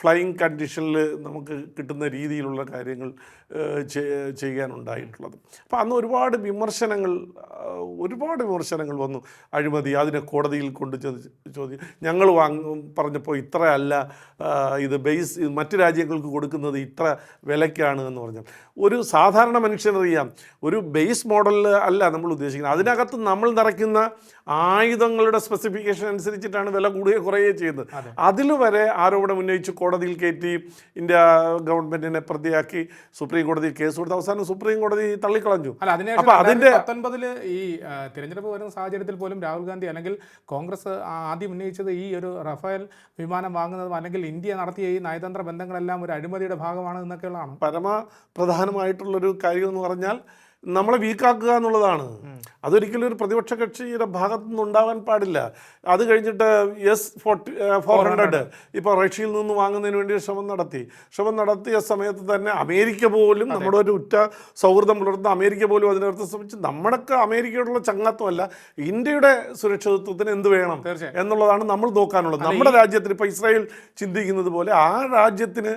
ഫ്ലൈയിങ് കണ്ടീഷനിൽ നമുക്ക് കിട്ടുന്ന രീതിയിലുള്ള കാര്യങ്ങൾ ചെയ്യാനുണ്ടായിട്ടുള്ളത്. അപ്പോൾ അന്ന് ഒരുപാട് വിമർശനങ്ങൾ ഒരുപാട് വിമർശനങ്ങൾ വന്നു. അഴിമതി അതിനെ കോടതിയിൽ കൊണ്ട് ചോദ്യം. ഞങ്ങൾ വാങ്ങും പറഞ്ഞപ്പോൾ ഇത്രയല്ല ഇത് ബേസ് മറ്റു രാജ്യങ്ങൾക്ക് കൊടുക്കുന്നത് ഇത്ര വിലയ്ക്കാണ് എന്ന് പറഞ്ഞാൽ ഒരു സാധാരണ മനുഷ്യനറിയാം ഒരു ബേസ് മോഡലിൽ അല്ല നമ്മൾ ഉദ്ദേശിക്കുന്നത്. അതിനകത്ത് നമ്മൾ നിറയ്ക്കുന്ന ആയുധങ്ങളുടെ സ്പെസിഫിക്കേഷൻ അനുസരിച്ചിട്ടാണ് വില കൂടുകയോ കുറയുകയോ ചെയ്യുന്നത്. അതിൽ വരെ ആരോപണം ഉന്നയിച്ച് കോടതിയിൽ കയറ്റി ഇന്ത്യ ഗവൺമെന്റിനെ പ്രതിയാക്കി സുപ്രീം കോടതി കേസ് കൊടുത്ത് അവസാനം സുപ്രീം കോടതി തള്ളിക്കളഞ്ഞു. അപ്പൊ അതിന്റെ- ഈ തിരഞ്ഞെടുപ്പ് വരുന്ന സാഹചര്യത്തിൽ പോലും രാഹുൽ ഗാന്ധി അല്ലെങ്കിൽ കോൺഗ്രസ് ആദ്യം ഉന്നയിച്ചത് ഈ ഒരു റഫേൽ വിമാനം വാങ്ങുന്നതും അല്ലെങ്കിൽ ഇന്ത്യ നടത്തിയ ഈ നയതന്ത്ര ബന്ധങ്ങളെല്ലാം ഒരു അഴിമതിയുടെ ഭാഗമാണ് എന്നൊക്കെയുള്ളതാണ്. പരമ പ്രധാനമായിട്ടുള്ളൊരു കാര്യം എന്ന് പറഞ്ഞാൽ നമ്മളെ വീക്കാക്കുക എന്നുള്ളതാണ്. അതൊരിക്കലും ഒരു പ്രതിപക്ഷ കക്ഷിയുടെ ഭാഗത്തു നിന്നുണ്ടാവാൻ പാടില്ല. അത് കഴിഞ്ഞിട്ട് എസ് ഫോർട്ടി ഫോർ ഹൺഡ്രഡ് ഇപ്പോൾ റഷ്യയിൽ നിന്ന് വാങ്ങുന്നതിന് വേണ്ടി ശ്രമം നടത്തി. ശ്രമം നടത്തിയ സമയത്ത് തന്നെ അമേരിക്ക പോലും നമ്മുടെ ഒരു ഉറ്റ സൗഹൃദം പുലർത്തുന്ന അമേരിക്ക പോലും അതിനകത്ത് ശ്രമിച്ച് നമ്മുടെയൊക്കെ അമേരിക്കയോടുള്ള ചങ്ങാത്തമല്ല ഇന്ത്യയുടെ സുരക്ഷിതത്വത്തിന് എന്ത് വേണം എന്നുള്ളതാണ് നമ്മൾ നോക്കാനുള്ളത്. നമ്മുടെ രാജ്യത്തിന് ഇപ്പോൾ ഇസ്രായേൽ ചിന്തിക്കുന്നത് പോലെ ആ രാജ്യത്തിന്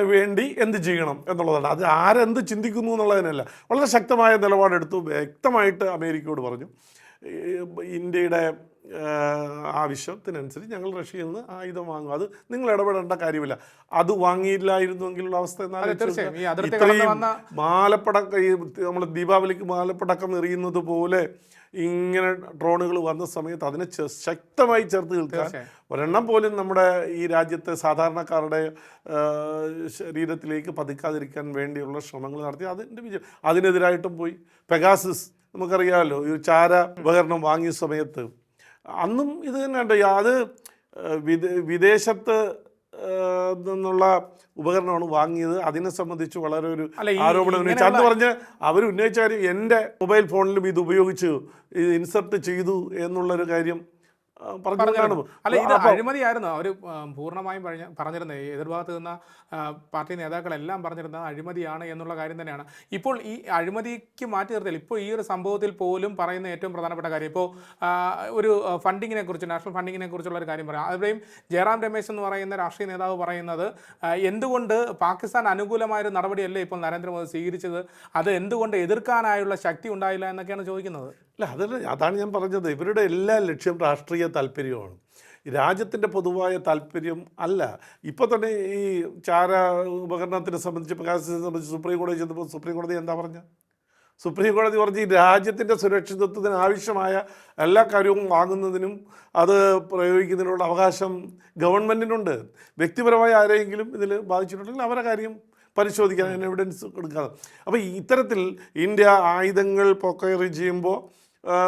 വേണ്ടി എന്ത് ചെയ്യണം എന്നുള്ളതാണ്. അത് ആരെന്ത് ചിന്തിക്കുന്നു എന്നുള്ളതിനല്ല. വളരെ ശക്തമായ നിലപാടെടുത്തു. വ്യക്തമായിട്ട് അമേരിക്കയോട് പറഞ്ഞു. ഇന്ത്യയുടെ ആവശ്യത്തിനനുസരിച്ച് ഞങ്ങൾ റഷ്യയിൽ നിന്ന് ആയുധം വാങ്ങും. അത് നിങ്ങൾ ഇടപെടേണ്ട കാര്യമില്ല. അത് വാങ്ങിയില്ലായിരുന്നുവെങ്കിലുള്ള അവസ്ഥ നോക്കുക. ഇത്രയും മാലപ്പടക്കം ഈ നമ്മൾ ദീപാവലിക്ക് മാലപ്പടക്കം എറിയുന്നത് പോലെ ഇങ്ങനെ ഡ്രോണുകൾ വന്ന സമയത്ത് അതിനെ ശക്തമായി ചേർത്ത് നിൽക്കാൻ ഒരെണ്ണം പോലും നമ്മുടെ ഈ രാജ്യത്തെ സാധാരണക്കാരുടെ ശരീരത്തിലേക്ക് പതിക്കാതിരിക്കാൻ വേണ്ടിയുള്ള ശ്രമങ്ങൾ നടത്തി. അതിന്റെ വിജയം അതിനെതിരായിട്ടും പോയി. പെഗാസിസ് നമുക്കറിയാമല്ലോ ഈ ചാര ഉപകരണം വാങ്ങിയ സമയത്ത് അന്നും ഇത് തന്നെയുണ്ട് അത് വിദേശത്ത് നിന്നുള്ള ഉപകരണമാണ് വാങ്ങിയത് അതിനെ സംബന്ധിച്ച് വളരെ ഒരു ആരോപണം ഉന്നയിച്ചു അന്ന് പറഞ്ഞ് അവർ ഉന്നയിച്ച കാര്യം എന്റെ മൊബൈൽ ഫോണിലും ഇത് ഉപയോഗിച്ചു ഇത് ഇൻസർട്ട് ചെയ്തു എന്നുള്ളൊരു കാര്യം. അല്ല ഇത് അഴിമതിയായിരുന്നു. അവർ പൂർണമായും പറഞ്ഞ പറഞ്ഞിരുന്നത്. എതിർഭാഗത്ത് നിന്ന പാർട്ടി നേതാക്കളെല്ലാം പറഞ്ഞിരുന്നത് അഴിമതിയാണ് എന്നുള്ള കാര്യം തന്നെയാണ്. ഇപ്പോൾ ഈ അഴിമതിക്ക് മാറ്റി നിർത്തിയാൽ ഇപ്പോൾ ഈ ഒരു സംഭവത്തിൽ പോലും പറയുന്ന ഏറ്റവും പ്രധാനപ്പെട്ട കാര്യം ഇപ്പോൾ ഒരു ഫണ്ടിങ്ങിനെ കുറിച്ച് നാഷണൽ ഫണ്ടിങ്ങിനെ കുറിച്ചുള്ള ഒരു കാര്യം പറയാം. അവിടെയും ജയറാം രമേശ് എന്ന് പറയുന്ന രാഷ്ട്രീയ നേതാവ് പറയുന്നത് എന്തുകൊണ്ട് പാകിസ്ഥാൻ അനുകൂലമായ ഒരു നടപടിയല്ലേ ഇപ്പോൾ നരേന്ദ്രമോദി സ്വീകരിച്ചത്? അത് എന്തുകൊണ്ട് എതിർക്കാനായുള്ള ശക്തി ഉണ്ടായില്ല എന്നൊക്കെയാണ് ചോദിക്കുന്നത്. അല്ല അതല്ല അതാണ് ഞാൻ പറഞ്ഞത്. ഇവരുടെ എല്ലാ ലക്ഷ്യം രാഷ്ട്രീയ താല്പര്യമാണ്. രാജ്യത്തിന്റെ പൊതുവായ താല്പര്യം അല്ല. ഇപ്പോൾ തന്നെ ഈ ചാര ഉപകരണത്തിനെ സംബന്ധിച്ച് പ്രകാശത്തെ സംബന്ധിച്ച് സുപ്രീം കോടതി ചെന്നപ്പോൾ സുപ്രീം കോടതി എന്താ പറഞ്ഞത് സുപ്രീം കോടതി പറഞ്ഞ് ഈ രാജ്യത്തിന്റെ സുരക്ഷിതത്വത്തിന് ആവശ്യമായ എല്ലാ കാര്യവും വാങ്ങുന്നതിനും അത് പ്രയോഗിക്കുന്നതിനുള്ള അവകാശം ഗവൺമെന്റിനുണ്ട് വ്യക്തിപരമായ ആരെങ്കിലും ഇതിൽ ബാധിച്ചിട്ടുണ്ടെങ്കിൽ അവരുടെ കാര്യം പരിശോധിക്കാൻ എവിഡൻസ് കൊടുക്കാതെ. അപ്പോൾ ഇത്തരത്തിൽ ഇന്ത്യ ആയുധങ്ങൾ പൊക്കയറി ചെയ്യുമ്പോൾ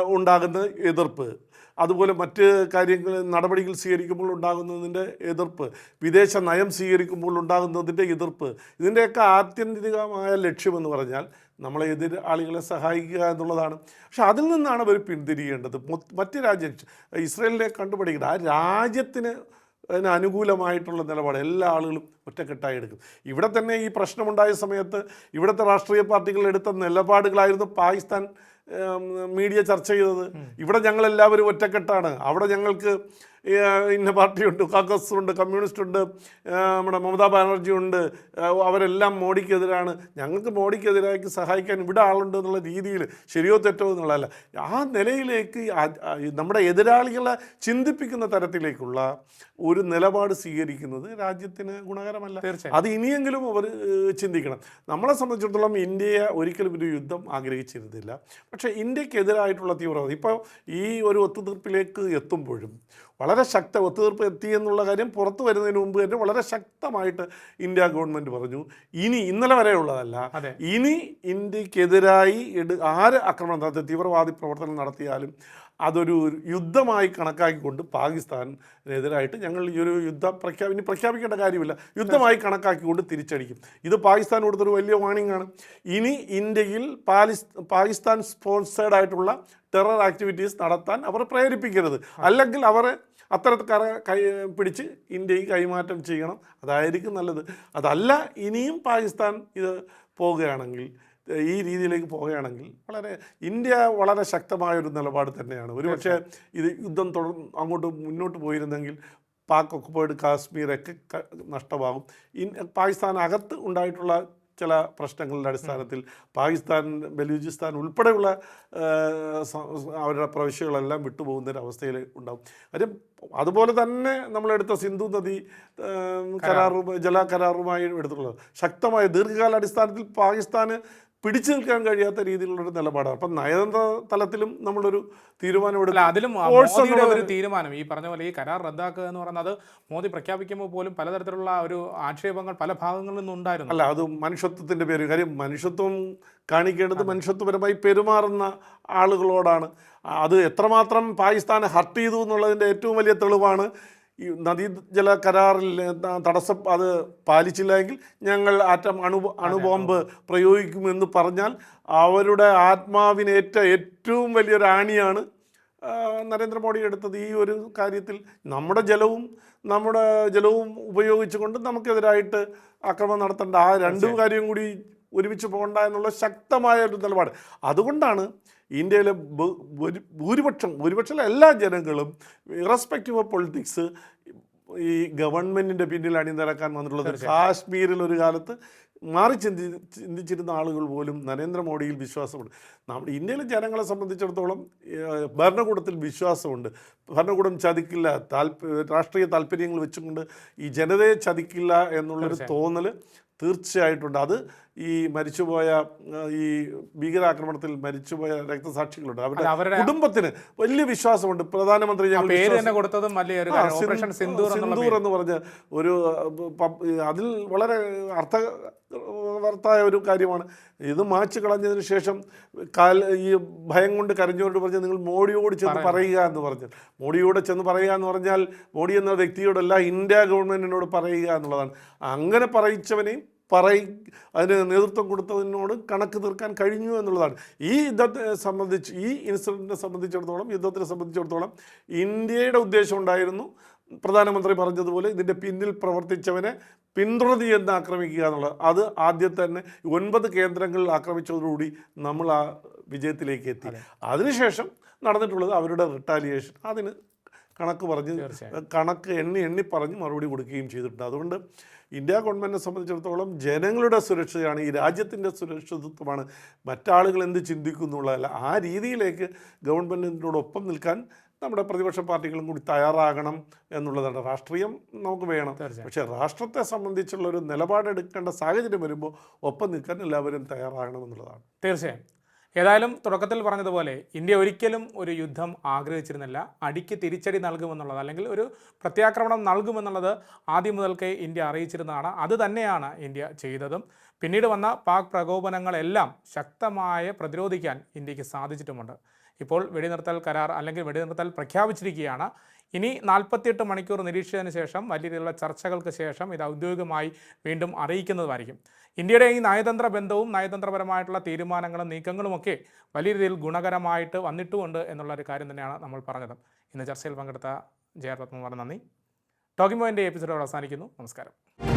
ഉണ്ടാകുന്ന എതിർപ്പ്. അതുപോലെ മറ്റ് കാര്യങ്ങൾ നടപടികൾ സ്വീകരിക്കുമ്പോൾ ഉണ്ടാകുന്നതിന്റെ എതിർപ്പ്. വിദേശ നയം സ്വീകരിക്കുമ്പോൾ ഉണ്ടാകുന്നതിന്റെ എതിർപ്പ്. ഇതിന്റെയൊക്കെ ആത്യന്തികമായ ലക്ഷ്യമെന്ന് പറഞ്ഞാൽ നമ്മളെ ആളുകളെ സഹായിക്കുക എന്നുള്ളതാണ്. പക്ഷെ അതിൽ നിന്നാണ് അവർ പിന്തിരിയേണ്ടത്. മറ്റ് രാജ്യം ഇസ്രയേലിനെ കണ്ടുപിടിക്കുന്നത് ആ രാജ്യത്തിന് അനുകൂലമായിട്ടുള്ള നിലപാട് എല്ലാ ആളുകളും ഒറ്റക്കെട്ടായി എടുക്കും. ഇവിടെ തന്നെ ഈ പ്രശ്നമുണ്ടായ സമയത്ത് ഇവിടുത്തെ രാഷ്ട്രീയ പാർട്ടികൾ എടുത്ത നിലപാടുകളായിരുന്നു പാകിസ്ഥാൻ മീഡിയ ചർച്ച ചെയ്തത്. ഇവിടെ ഞങ്ങളെല്ലാവരും ഒറ്റക്കെട്ടാണ്. അവിടെ ഞങ്ങൾക്ക് ഇന്ന പാർട്ടിയുണ്ട് കോൺഗ്രസ് ഉണ്ട് കമ്മ്യൂണിസ്റ്റ് ഉണ്ട് നമ്മുടെ മമതാ ബാനർജി ഉണ്ട് അവരെല്ലാം മോഡിക്കെതിരാണ്. ഞങ്ങൾക്ക് മോഡിക്കെതിരായി സഹായിക്കാൻ ഇവിടെ ആളുണ്ട് എന്നുള്ള രീതിയിൽ ശരിയോ തെറ്റോ എന്നുള്ളതല്ല. ആ നിലയിലേക്ക് നമ്മുടെ എതിരാളികളെ ചിന്തിപ്പിക്കുന്ന തരത്തിലേക്കുള്ള ഒരു നിലപാട് സ്വീകരിക്കുന്നത് രാജ്യത്തിന് ഗുണകരമല്ല. തീർച്ചയായും. അത് ഇനിയെങ്കിലും അവർ ചിന്തിക്കണം. നമ്മളെ സംബന്ധിച്ചിടത്തോളം ഇന്ത്യയെ ഒരിക്കലും ഒരു യുദ്ധം ആഗ്രഹിച്ചിരുന്നില്ല. പക്ഷേ ഇന്ത്യക്കെതിരായിട്ടുള്ള തീവ്രവാദം ഇപ്പോൾ ഈ ഒരു ഒത്തുതീർപ്പിലേക്ക് എത്തുമ്പോഴും വളരെ ശക്ത ഒത്തുതീർപ്പ് എത്തി എന്നുള്ള കാര്യം പുറത്തു വരുന്നതിന് മുമ്പ് തന്നെ വളരെ ശക്തമായിട്ട് ഇന്ത്യ ഗവൺമെന്റ് പറഞ്ഞു. ഇനി ഇന്നലെ വരെയുള്ളതല്ല. അതെ. ഇനി ഇന്ത്യക്കെതിരായി എടു ആര് ആക്രമണം നടത്തി തീവ്രവാദി പ്രവർത്തനം നടത്തിയാലും അതൊരു യുദ്ധമായി കണക്കാക്കിക്കൊണ്ട് പാകിസ്ഥാനെതിരായിട്ട് ഞങ്ങൾ ഈ ഒരു യുദ്ധ പ്രഖ്യാപി ഇനി പ്രഖ്യാപിക്കേണ്ട കാര്യമില്ല. യുദ്ധമായി കണക്കാക്കിക്കൊണ്ട് തിരിച്ചടിക്കും. ഇത് പാകിസ്ഥാൻ കൊടുത്തൊരു വലിയ വാണിംഗ് ആണ്. ഇനി ഇന്ത്യയിൽ പാലിസ് പാകിസ്ഥാൻ സ്പോൺസേഡ് ആയിട്ടുള്ള ടെറർ ആക്ടിവിറ്റീസ് നടത്താൻ അവർ പ്രേരിപ്പിക്കരുത്. അല്ലെങ്കിൽ അവരെ അത്തരക്കാരെ കൈ പിടിച്ച് ഇന്ത്യയ്ക്ക് കൈമാറ്റം ചെയ്യണം. അതായിരിക്കും നല്ലത്. അതല്ല ഇനിയും പാകിസ്ഥാൻ ഇത് പോവുകയാണെങ്കിൽ ഈ രീതിയിലേക്ക് പോവുകയാണെങ്കിൽ വളരെ ഇന്ത്യ വളരെ ശക്തമായൊരു നിലപാട് തന്നെയാണ്. ഒരുപക്ഷെ ഇത് യുദ്ധം തുടർ അങ്ങോട്ട് മുന്നോട്ട് പോയിരുന്നെങ്കിൽ പാക് ഒക്കുപേർഡ് കാശ്മീരൊക്കെ ഒക്കെ നഷ്ടമാകും. ഇൻ പാകിസ്ഥാൻ അകത്ത് ഉണ്ടായിട്ടുള്ള ചില പ്രശ്നങ്ങളുടെ അടിസ്ഥാനത്തിൽ പാകിസ്ഥാൻ ബലൂചിസ്ഥാൻ ഉൾപ്പെടെയുള്ള അവരുടെ പ്രവിശ്യകളെല്ലാം വിട്ടുപോകുന്ന ഒരു അവസ്ഥയിൽ ഉണ്ടാവും. കാര്യം അതുപോലെ തന്നെ നമ്മളെടുത്ത സിന്ധു നദി കരാറും ജല കരാറുമായി എടുത്തിട്ടുള്ളത്. ശക്തമായ ദീർഘകാല അടിസ്ഥാനത്തിൽ പാകിസ്ഥാന് പിടിച്ചു നിൽക്കാൻ കഴിയാത്ത രീതിയിലുള്ളൊരു നിലപാടാണ്. അപ്പം നയതന്ത്ര തലത്തിലും നമ്മളൊരു തീരുമാനം അതിലും ഒരു തീരുമാനം. ഈ പറഞ്ഞ പോലെ ഈ കരാർ റദ്ദാക്കുക എന്ന് പറയുന്നത് മോദി പ്രഖ്യാപിക്കുമ്പോൾ പോലും പലതരത്തിലുള്ള ഒരു ആക്ഷേപങ്ങൾ പല ഭാഗങ്ങളിൽ നിന്നും ഉണ്ടായിരുന്നു. അല്ല അത് മനുഷ്യത്വത്തിന്റെ പേര്. കാര്യം മനുഷ്യത്വം കാണിക്കേണ്ടത് മനുഷ്യത്വപരമായി പെരുമാറുന്ന ആളുകളോടാണ്. അത് എത്രമാത്രം പാകിസ്ഥാനെ ഹർട്ട് ചെയ്തു എന്നുള്ളതിന്റെ ഏറ്റവും വലിയ തെളിവാണ് ഈ നദീജല കരാറിൽ തടസ്സം അത് പാലിച്ചില്ല എങ്കിൽ ഞങ്ങൾ ആറ്റം അണു അണുബോംബ് പ്രയോഗിക്കുമെന്ന് പറഞ്ഞാൽ അവരുടെ ആത്മാവിനേറ്റ ഏറ്റവും വലിയൊരു ആണിയാണ് നരേന്ദ്രമോദി എടുത്തത് ഈ ഒരു കാര്യത്തിൽ. നമ്മുടെ ജലവും നമ്മുടെ ജലവും ഉപയോഗിച്ചുകൊണ്ട് നമുക്കെതിരായിട്ട് ആക്രമണം നടത്തേണ്ട ആ രണ്ട് കാര്യം കൂടി ഒരുമിച്ച് പോകണ്ട എന്നുള്ള ശക്തമായ ഒരു നിലപാട്. അതുകൊണ്ടാണ് ഇന്ത്യയിലെ ഭൂരിപക്ഷം ഭൂരിപക്ഷം എല്ലാ ജനങ്ങളും ഇറസ്പെക്റ്റീവ് ഓഫ് പൊളിറ്റിക്സ് ഈ ഗവൺമെന്റിന്റെ പിന്നിൽ അണിനിരക്കാൻ വന്നിട്ടുള്ളത് കാശ്മീരിൽ ഒരു കാലത്ത് മാറി ചിന്തി ചിന്തിച്ചിരുന്ന ആളുകൾ പോലും നരേന്ദ്രമോദിയിൽ വിശ്വാസമുണ്ട്. നമ്മുടെ ഇന്ത്യയിലെ ജനങ്ങളെ സംബന്ധിച്ചിടത്തോളം ഭരണകൂടത്തിൽ വിശ്വാസമുണ്ട്. ഭരണകൂടം ചതിക്കില്ല താല്പ രാഷ്ട്രീയ താല്പര്യങ്ങൾ വെച്ചുകൊണ്ട് ഈ ജനതയെ ചതിക്കില്ല എന്നുള്ളൊരു തോന്നൽ തീർച്ചയായിട്ടുണ്ട് അത് ഈ മരിച്ചുപോയ ഈ ഭീകരാക്രമണത്തിൽ മരിച്ചുപോയ രക്തസാക്ഷികളുണ്ട്. അവരുടെ അവരുടെ കുടുംബത്തിന് വലിയ വിശ്വാസമുണ്ട്. പ്രധാനമന്ത്രി സിന്ദൂർ എന്ന് പറഞ്ഞ ഒരു അതിൽ വളരെ അർത്ഥവർത്തായ ഒരു കാര്യമാണ്. ഇത് മാച്ച് കളഞ്ഞതിന് ശേഷം കാൽ ഈ ഭയം കൊണ്ട് കരഞ്ഞുകൊണ്ട് പറഞ്ഞ് നിങ്ങൾ മോഡിയോട് ചെന്ന് പറയുക എന്ന് പറഞ്ഞു. മോഡിയോട് ചെന്ന് പറയുക എന്ന് പറഞ്ഞാൽ മോഡി എന്ന വ്യക്തിയോടല്ല ഇന്ത്യ ഗവൺമെന്റിനോട് പറയുക എന്നുള്ളതാണ്. അങ്ങനെ പറയിച്ചവനെയും പറയി അതിന് നേതൃത്വം കൊടുത്തതിനോട് കണക്ക് തീർക്കാൻ കഴിഞ്ഞു എന്നുള്ളതാണ്. ഈ യുദ്ധത്തെ സംബന്ധിച്ച് ഈ ഇൻസിഡന്റിനെ സംബന്ധിച്ചിടത്തോളം യുദ്ധത്തിനെ സംബന്ധിച്ചിടത്തോളം ഇന്ത്യയുടെ ഉദ്ദേശം ഉണ്ടായിരുന്നു പ്രധാനമന്ത്രി പറഞ്ഞതുപോലെ ഇതിന്റെ പിന്നിൽ പ്രവർത്തിച്ചവനെ പിന്തുടർന്ന് ചെന്ന് ആക്രമിക്കുക എന്നുള്ളത്. അത് ആദ്യം തന്നെ ഒൻപത് കേന്ദ്രങ്ങളിൽ ആക്രമിച്ചതോടുകൂടി നമ്മൾ ആ വിജയത്തിലേക്ക് എത്തി. അതിനുശേഷം നടന്നിട്ടുള്ളത് അവരുടെ റിട്ടാലിയേഷൻ അതിന് കണക്ക് പറഞ്ഞ് കണക്ക് എണ്ണി എണ്ണി പറഞ്ഞ് മറുപടി കൊടുക്കുകയും ചെയ്തിട്ടുണ്ട്. അതുകൊണ്ട് ഇന്ത്യ ഗവൺമെന്റിനെ സംബന്ധിച്ചിടത്തോളം ജനങ്ങളുടെ സുരക്ഷയാണ് ഈ രാജ്യത്തിന്റെ സുരക്ഷിതത്വമാണ്. മറ്റാളുകൾ എന്ത് ചിന്തിക്കുന്നുള്ളതല്ല. ആ രീതിയിലേക്ക് ഗവൺമെന്റിനോടൊപ്പം നിൽക്കാൻ നമ്മുടെ പ്രതിപക്ഷ പാർട്ടികളും കൂടി തയ്യാറാകണം എന്നുള്ളതാണ്. രാഷ്ട്രീയം നമുക്ക് വേണം. പക്ഷേ രാഷ്ട്രത്തെ സംബന്ധിച്ചുള്ള ഒരു നിലപാടെടുക്കേണ്ട സാഹചര്യം വരുമ്പോൾ ഒപ്പം നിൽക്കാൻ എല്ലാവരും തയ്യാറാകണം എന്നുള്ളതാണ്. തീർച്ചയായും. ഏതായാലും തുടക്കത്തിൽ പറഞ്ഞതുപോലെ ഇന്ത്യ ഒരിക്കലും ഒരു യുദ്ധം ആഗ്രഹിച്ചിരുന്നില്ല. അടിക്ക് തിരിച്ചടി നൽകുമെന്നുള്ളത് അല്ലെങ്കിൽ ഒരു പ്രത്യാക്രമണം നൽകുമെന്നുള്ളത് ആദ്യം മുതൽക്കേ ഇന്ത്യ അറിയിച്ചിരുന്നതാണ്. അത് തന്നെയാണ് ഇന്ത്യ ചെയ്തതും. പിന്നീട് വന്ന പാക് പ്രകോപനങ്ങളെല്ലാം ശക്തമായ പ്രതിരോധിക്കാൻ ഇന്ത്യയ്ക്ക് സാധിച്ചിട്ടുമുണ്ട്. ഇപ്പോൾ വെടിനിർത്തൽ കരാർ അല്ലെങ്കിൽ വെടിനിർത്തൽ പ്രഖ്യാപിച്ചിരിക്കുകയാണ്. ഇനി നാൽപ്പത്തിയെട്ട് മണിക്കൂർ നിരീക്ഷിച്ചതിന് ശേഷം വലിയ രീതിയിലുള്ള ചർച്ചകൾക്ക് ശേഷം ഇത് ഔദ്യോഗികമായി വീണ്ടും അറിയിക്കുന്നതുമായിരിക്കും ഇന്ത്യയുടെ ഈ നയതന്ത്ര ബന്ധവും നയതന്ത്രപരമായിട്ടുള്ള തീരുമാനങ്ങളും നീക്കങ്ങളുമൊക്കെ വലിയ രീതിയിൽ ഗുണകരമായിട്ട് വന്നിട്ടുമുണ്ട് എന്നുള്ള ഒരു കാര്യം തന്നെയാണ് നമ്മൾ പറഞ്ഞത്. ഇന്ന് ചർച്ചയിൽ പങ്കെടുത്ത ജയർ പത്മകുമാർ നന്ദി. ടോക്കിംഗ് പോയിന്റെ എപ്പിസോഡ് അവസാനിക്കുന്നു. നമസ്കാരം.